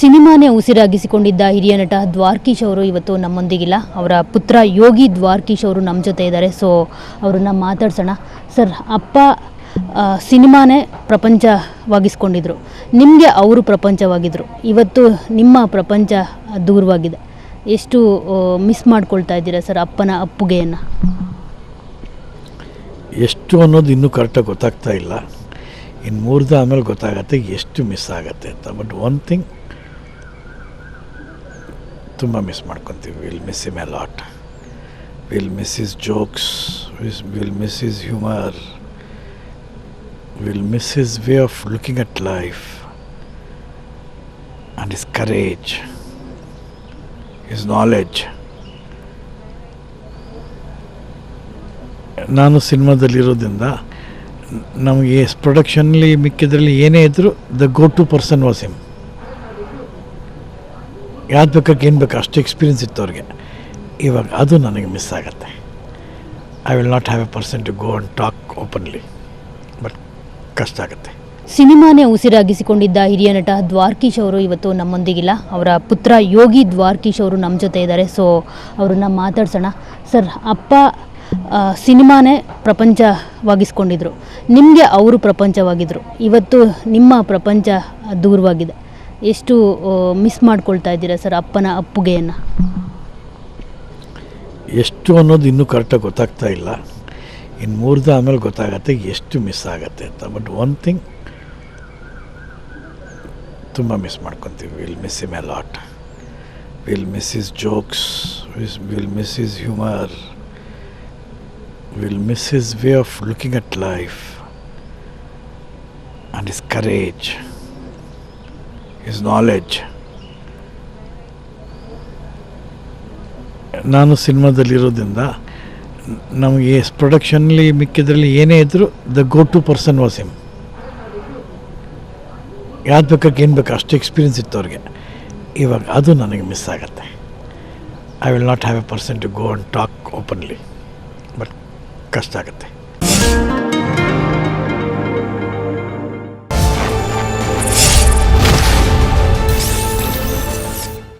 ಸಿನಿಮಾನೇ ಉಸಿರಾಗಿಸಿಕೊಂಡಿದ್ದ ಹಿರಿಯ ನಟ ದ್ವಾರ್ಕೀಶ್ ಅವರು ಇವತ್ತು ನಮ್ಮೊಂದಿಗಿಲ್ಲ. ಅವರ ಪುತ್ರ ಯೋಗಿ ದ್ವಾರ್ಕೀಶ್ ಅವರು ನಮ್ಮ ಜೊತೆ ಇದ್ದಾರೆ. ಸೊ ಅವ್ರನ್ನ ಮಾತಾಡ್ಸೋಣ. ಸರ್ ಅಪ್ಪ ಸಿನಿಮಾನೇ ಪ್ರಪಂಚವಾಗಿಸ್ಕೊಂಡಿದ್ರು. ನಿಮಗೆ ಅವರು ಪ್ರಪಂಚವಾಗಿದ್ದರು ಇವತ್ತು ನಿಮ್ಮ ಪ್ರಪಂಚ ದೂರವಾಗಿದೆ. ಎಷ್ಟು ಮಿಸ್ ಮಾಡ್ಕೊಳ್ತಾ ಇದ್ದೀರಾ ಸರ್ ಅಪ್ಪನ ಅಪ್ಪುಗೆಯನ್ನು? ಎಷ್ಟು ಅನ್ನೋದು ಇನ್ನೂ ಕರೆಕ್ಟಾಗಿ ಗೊತ್ತಾಗ್ತಾ ಇಲ್ಲ. ಇನ್ನು ಮೂರ್ದ ಆಮೇಲೆ ಗೊತ್ತಾಗತ್ತೆ ಎಷ್ಟು ಮಿಸ್ ಆಗುತ್ತೆ ಅಂತ. ಬಟ್ ಒನ್ ಥಿಂಗ್ ತುಂಬ ಮಿಸ್ ಮಾಡ್ಕೊತೀವಿ. Will miss him a lot will miss his jokes will miss his humour will miss his way of looking at life and his courage his knowledge ನಾನು ಸಿನಿಮಾದಲ್ಲಿರೋದ್ರಿಂದ ನಮಗೆ ಪ್ರೊಡಕ್ಷನ್ಲಿ ಮಿಕ್ಕಿದ್ರಲ್ಲಿ ಏನೇ ಇದ್ದರೂ the go to person was him ಯಾವ್ದು ಬೇಕಾಗಿ ಏನು ಬೇಕು ಅಷ್ಟು ಎಕ್ಸ್ಪೀರಿಯನ್ಸ್ ಇತ್ತು ಅವ್ರಿಗೆ ಇವಾಗ ಅದು ನನಗೆ ಮಿಸ್ ಆಗುತ್ತೆ. I will not have a person to go and talk openly but ಕಷ್ಟ ಆಗುತ್ತೆ. ಸಿನಿಮಾನೇ ಉಸಿರಾಗಿಸಿಕೊಂಡಿದ್ದ ಹಿರಿಯ ನಟ ದ್ವಾರ್ಕೀಶ್ ಅವರು ಇವತ್ತು ನಮ್ಮೊಂದಿಗಿಲ್ಲ. ಅವರ ಪುತ್ರ ಯೋಗಿ ದ್ವಾರ್ಕೀಶ್ ಅವರು ನಮ್ಮ ಜೊತೆ ಇದ್ದಾರೆ. ಸೊ ಅವ್ರನ್ನ ಮಾತಾಡ್ಸೋಣ. ಸರ್, ಅಪ್ಪ ಸಿನಿಮಾನೇ ಪ್ರಪಂಚವಾಗಿಸ್ಕೊಂಡಿದ್ರು. ನಿಮಗೆ ಅವರು ಪ್ರಪಂಚವಾಗಿದ್ದರು ಇವತ್ತು ನಿಮ್ಮ ಪ್ರಪಂಚ ದೂರವಾಗಿದೆ. ಎಷ್ಟು ಮಿಸ್ ಮಾಡ್ಕೊಳ್ತಾ ಇದ್ದೀರಾ ಸರ್ ಅಪ್ಪನ ಅಪ್ಪುಗೆಯನ್ನು? ಎಷ್ಟು ಅನ್ನೋದು ಇನ್ನೂ ಕರೆಕ್ಟಾಗಿ ಗೊತ್ತಾಗ್ತಾ ಇಲ್ಲ. ಇನ್ನು ಮೂರ್ದ ಆಮೇಲೆ ಗೊತ್ತಾಗತ್ತೆ ಎಷ್ಟು ಮಿಸ್ ಆಗುತ್ತೆ ಅಂತ. ಬಟ್ ಒನ್ ಥಿಂಗ್ ತುಂಬ ಮಿಸ್ ಮಾಡ್ಕೊತೀವಿ. Will miss him a lot will miss his jokes will miss his humour will miss his way of looking at life and his courage his knowledge ನಾನು ಸಿನಿಮಾದಲ್ಲಿರೋದ್ರಿಂದ ನಮಗೆ ಪ್ರೊಡಕ್ಷನ್ಲಿ ಮಿಕ್ಕಿದ್ರಲ್ಲಿ ಏನೇ ಇದ್ದರೂ the go to person was him ಯಾವ್ದು ಬೇಕಾಗಿ ಏನು ಬೇಕು ಅಷ್ಟು ಎಕ್ಸ್ಪೀರಿಯನ್ಸ್ ಇತ್ತು ಅವ್ರಿಗೆ ಇವಾಗ ಅದು ನನಗೆ ಮಿಸ್ ಆಗುತ್ತೆ. I will not have a person to go and talk openly but ಕಷ್ಟ ಆಗುತ್ತೆ.